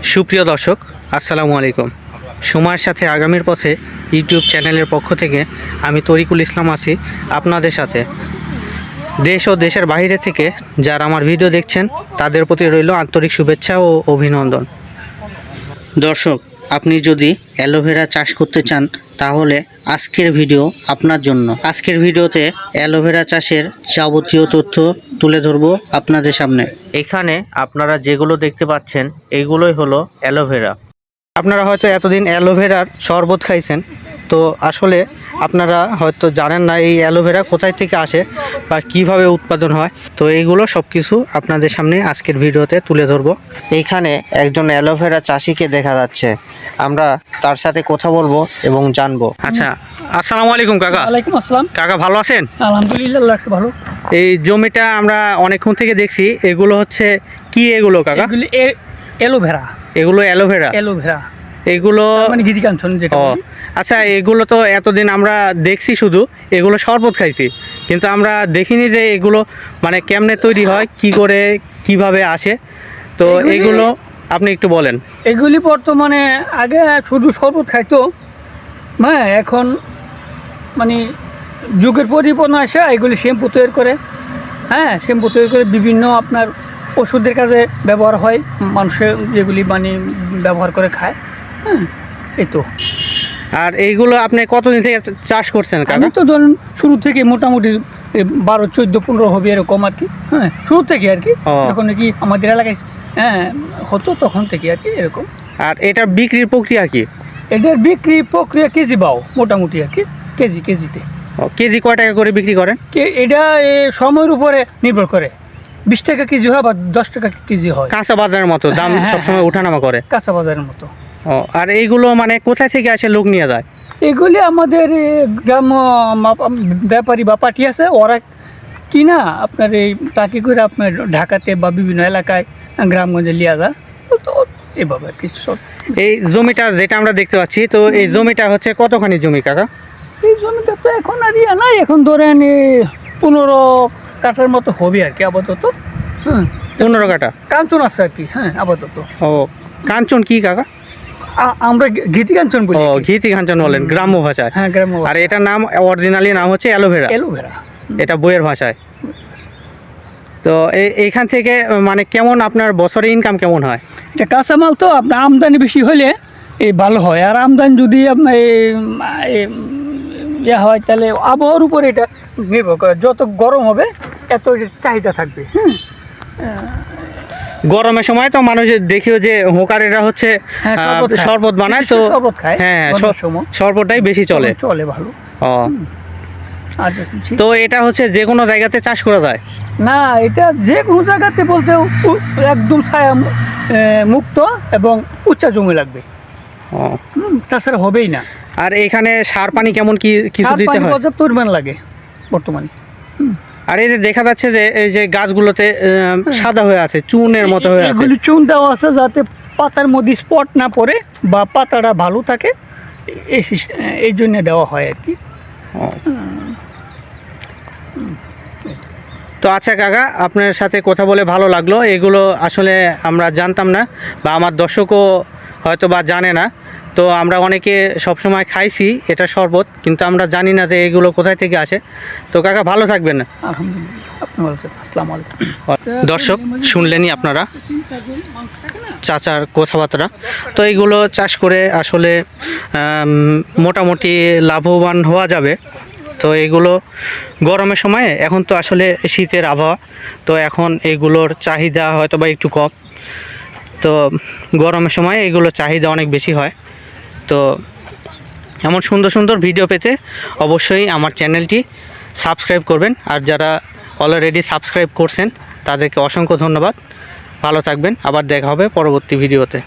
সুপ্রিয় দর্শক, আসসালামু আলাইকুম। সময়ের সাথে আগামীর পথে ইউটিউব চ্যানেলের পক্ষ থেকে আমি তরিকুল ইসলাম আছি আপনাদের সাথে। দেশ ও দেশের বাইরে থেকে যারা আমার ভিডিও দেখছেন, তাদের প্রতি রইল আন্তরিক শুভেচ্ছা ও অভিনন্দন। দর্শক আপনি যদি অ্যালোভেরা চাষ করতে চান, তাহলে আজকের ভিডিও আপনার জন্য। আজকের ভিডিওতে অ্যালোভেরা চাষের যাবতীয় তথ্য তুলে ধরবো আপনাদের সামনে। এখানে আপনারা যেগুলো দেখতে পাচ্ছেন, এগুলোই হলো অ্যালোভেরা। আপনারা হয়তো এতদিন অ্যালোভেরার শরবত খাইছেন তো আসলে আপনারা হয়তো জানেন না এই অ্যালোভেরা কোথায় থেকে আসে বা কীভাবে উৎপাদন হয়। তো এইগুলো সব কিছু আপনাদের সামনে আজকের ভিডিওতে তুলে ধরবো। এইখানে একজন অ্যালোভেরা চাষিকে দেখা যাচ্ছে। আমরা তার সাথে কথা বলব এবং জানব। আচ্ছা আসসালামু আলাইকুম কাকা। ওয়ালাইকুম আসসালাম। কাকা ভালো আছেন? আলহামদুলিল্লাহ লাগছে ভালো। এই জমিটা আমরা অনেকক্ষণ থেকে দেখছি। এগুলো হচ্ছে কি এগুলো কাকা? এগুলি এলোভেরা এগুলো অ্যালোভেরা। এলোভেরা এগুলো মানে গিরি কাঞ্চন যেটা ও আচ্ছা এগুলো তো এতদিন আমরা দেখছি শুধু এগুলো শরবত খাইছি। কিন্তু আমরা দেখিনি যে এগুলো মানে কেমনে তৈরি হয় কি করে কীভাবে আসে। তো এগুলো আপনি একটু বলেন। এগুলি বর্তমানে আগে শুধু শরবত খাইতো হ্যাঁ এখন মানে যুগের পরিবর্তন আসে এগুলি শ্যাম্পু তৈরি করে হ্যাঁ শ্যাম্পু তৈরি করে বিভিন্ন আপনার ওষুধের কাজে ব্যবহার হয় মানুষের যেগুলি মানে ব্যবহার করে খায়। হ্যাঁ এই তো। আর এইগুলো আপনি কতদিন থেকে চাষ করছেন আমি কাকা তো ধরুন শুরু থেকে মোটামুটি বারো চোদ্দ পনেরো হবে এরকম আর কি। হ্যাঁ শুরু থেকে আর কি। যখন কি আমাদের এলাকায় হ্যাঁ হতো তখন থেকে আর কি এরকম। আর এটা বিক্রির প্রক্রিয়া কি? এটার বিক্রি প্রক্রিয়া কেজি পাও মোটামুটি আর কি কেজি কেজিতে। ও, কেজি কয় টাকা করে বিক্রি করেন? কে এটা সময়ের উপরে নির্ভর করে। বিশ টাকা কেজি হয় বা দশ টাকা কেজি হয়। কাঁচা বাজারের মতো দাম হ্যাঁ, হ্যাঁ, সবসময় হ্যাঁ। ওঠানামা করে। কাঁচা বাজারের মতো। ও আর এইগুলো মানে কোথায় থেকে আসে লোক নিয়ে যায়? এগুলি আমাদের গ্রাম ব্যাপারী বা পার্টি আছে ওরা কিনা আপনার এই টাকি করে আপনার ঢাকাতে বা বিভিন্ন এলাকায় গ্রামগঞ্জে লিয়া যায়। তো- এভাবে আর কি সব। এই জমিটা যেটা আমরা দেখতে পাচ্ছি তো এই জমিটা হচ্ছে কতখানি জমি কাকা? এই জমিটা তো এখন আর ইয়ে নাই এখন ধরেন পনেরো কাঠার মতো হবে আর কি আপাতত। হ্যাঁ পনেরো কাটা কাঞ্চন আছে আর কি হ্যাঁ আপাতত। ও কাঞ্চন কি কাকা? আমরা ঘিতি কাঞ্চন বলি ও ঘিতি কাঞ্চন বলেন গ্রাম্য ভাষায়। হ্যাঁ গ্রাম্য আর এটার নাম অরিজিনালি নাম হচ্ছে অ্যালোভেরা। এলোভেরা এটা বইয়ের ভাষায়। তো এই- এইখান থেকে মানে কেমন আপনার বছরে ইনকাম কেমন হয়? এটা কাঁচামাল তো আপনার আমদানি বেশি হলে এই ভালো হয়। আর আমদানি যদি আপনার ইয়ে হয় তাহলে আবহাওয়ার উপরে এটা নির্ভর করে। যত গরম হবে এত চাহিদা থাকবে। হুম। গরমের সময় তো মানুষ দেখিও যে হোকারেরা হচ্ছে হ্যাঁ, শরবত বানায় তো হ্যাঁ সময়। শরবতটাই বেশি চলে। চলে ভালো। ও। তো এটা হচ্ছে যে কোনো জায়গাতে চাষ করা যায়? না এটা যে কোনো জায়গাতে বলতে একদম ছায়া মুক্ত এবং উচ্চা জমি লাগবে। তাছাড়া হবেই না। আর এখানে সার পানি কেমন কি কিছু দিতে হয়? পর্যাপ্ত পরিমাণ লাগে বর্তমানে। আর এই যে দেখা যাচ্ছে যে এই যে গাছগুলোতে সাদা হয়ে আছে চুনের মতো হয়ে আছে। এগুলি চুন দেওয়া আছে যাতে পাতার মধ্যে স্পট না পড়ে বা পাতাটা ভালো থাকে এই এই জন্য দেওয়া হয় আর কি। তো আচ্ছা কাকা আপনার সাথে কথা বলে ভালো লাগল। এগুলো আসলে আমরা জানতাম না বা আমার দর্শকও হয়তো বা জানে না। তো আমরা অনেকে সবসময় খাইছি এটা শরবত কিন্তু আমরা জানি না যে এগুলো কোথায় থেকে আসে। তো কাকা ভালো থাকবেন। দর্শক শুনলেনই আপনারা চাচার কথাবার্তা। তো এইগুলো চাষ করে আসলে মোটামুটি লাভবান হওয়া যাবে। তো এগুলো গরমের সময়ে এখন তো আসলে শীতের আবহাওয়া। তো এখন এগুলোর চাহিদা হয়তো বা একটু কম। তো গরমের সময় এগুলো চাহিদা অনেক বেশি হয়। তো এমন সুন্দর সুন্দর ভিডিও পেতে অবশ্যই আমার চ্যানেলটি সাবস্ক্রাইব করবেন। আর যারা অলরেডি সাবস্ক্রাইব করছেন, তাদেরকে অসংখ্য ধন্যবাদ। ভালো থাকবেন। আবার দেখা হবে পরবর্তী ভিডিওতে